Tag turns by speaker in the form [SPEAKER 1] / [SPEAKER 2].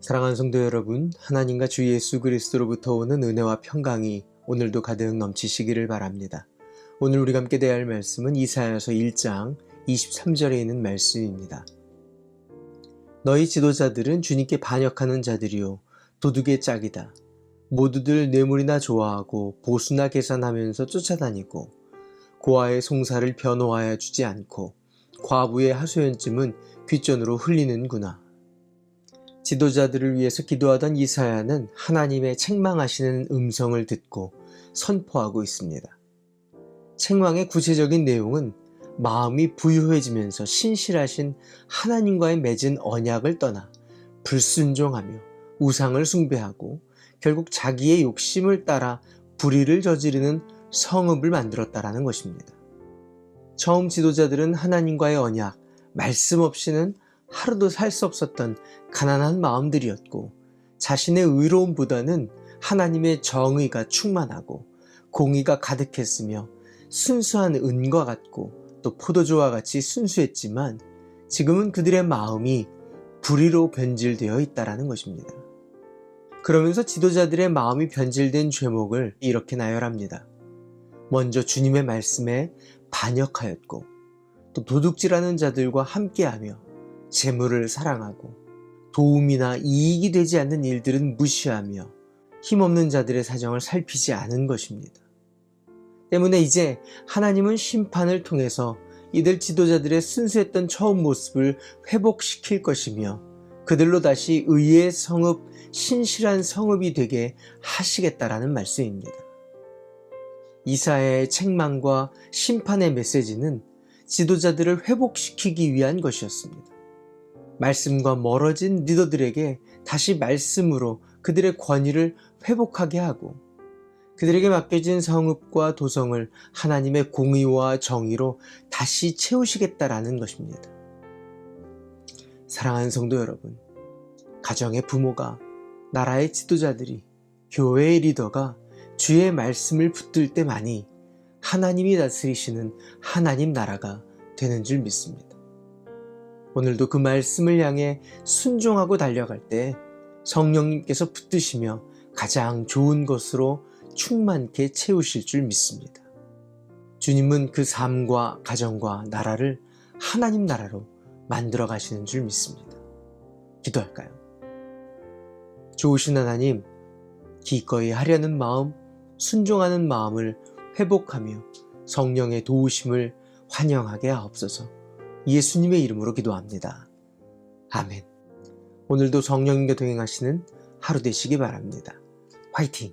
[SPEAKER 1] 사랑하는 성도 여러분, 하나님과 주 예수 그리스도로부터 오는 은혜와 평강이 오늘도 가득 넘치시기를 바랍니다. 오늘 우리가 함께 대할 말씀은 이사야서 1장 23절에 있는 말씀입니다. 너희 지도자들은 주님께 반역하는 자들이요 도둑의 짝이다. 모두들 뇌물이나 좋아하고 보수나 계산하면서 쫓아다니고 고아의 송사를 변호하여 주지 않고 과부의 하소연쯤은 귓전으로 흘리는구나. 지도자들을 위해서 기도하던 이사야는 하나님의 책망하시는 음성을 듣고 선포하고 있습니다. 책망의 구체적인 내용은 마음이 부유해지면서 신실하신 하나님과의 맺은 언약을 떠나 불순종하며 우상을 숭배하고 결국 자기의 욕심을 따라 불의를 저지르는 성읍을 만들었다라는 것입니다. 처음 지도자들은 하나님과의 언약, 말씀 없이는 하루도 살 수 없었던 가난한 마음들이었고 자신의 의로움보다는 하나님의 정의가 충만하고 공의가 가득했으며 순수한 은과 같고 또 포도주와 같이 순수했지만 지금은 그들의 마음이 불의로 변질되어 있다라는 것입니다. 그러면서 지도자들의 마음이 변질된 죄목을 이렇게 나열합니다. 먼저 주님의 말씀에 반역하였고 또 도둑질하는 자들과 함께하며 재물을 사랑하고 도움이나 이익이 되지 않는 일들은 무시하며 힘없는 자들의 사정을 살피지 않은 것입니다. 때문에 이제 하나님은 심판을 통해서 이들 지도자들의 순수했던 처음 모습을 회복시킬 것이며 그들로 다시 의의 성읍, 신실한 성읍이 되게 하시겠다라는 말씀입니다. 이사야의 책망과 심판의 메시지는 지도자들을 회복시키기 위한 것이었습니다. 말씀과 멀어진 리더들에게 다시 말씀으로 그들의 권위를 회복하게 하고 그들에게 맡겨진 성읍과 도성을 하나님의 공의와 정의로 다시 채우시겠다라는 것입니다. 사랑하는 성도 여러분, 가정의 부모가, 나라의 지도자들이, 교회의 리더가 주의 말씀을 붙들 때만이 하나님이 다스리시는 하나님 나라가 되는 줄 믿습니다. 오늘도 그 말씀을 향해 순종하고 달려갈 때 성령님께서 붙드시며 가장 좋은 것으로 충만케 채우실 줄 믿습니다. 주님은 그 삶과 가정과 나라를 하나님 나라로 만들어 가시는 줄 믿습니다. 기도할까요? 좋으신 하나님, 기꺼이 하려는 마음, 순종하는 마음을 회복하며 성령의 도우심을 환영하게 하옵소서 예수님의 이름으로 기도합니다. 아멘. 오늘도 성령님과 동행하시는 하루 되시기 바랍니다. 화이팅!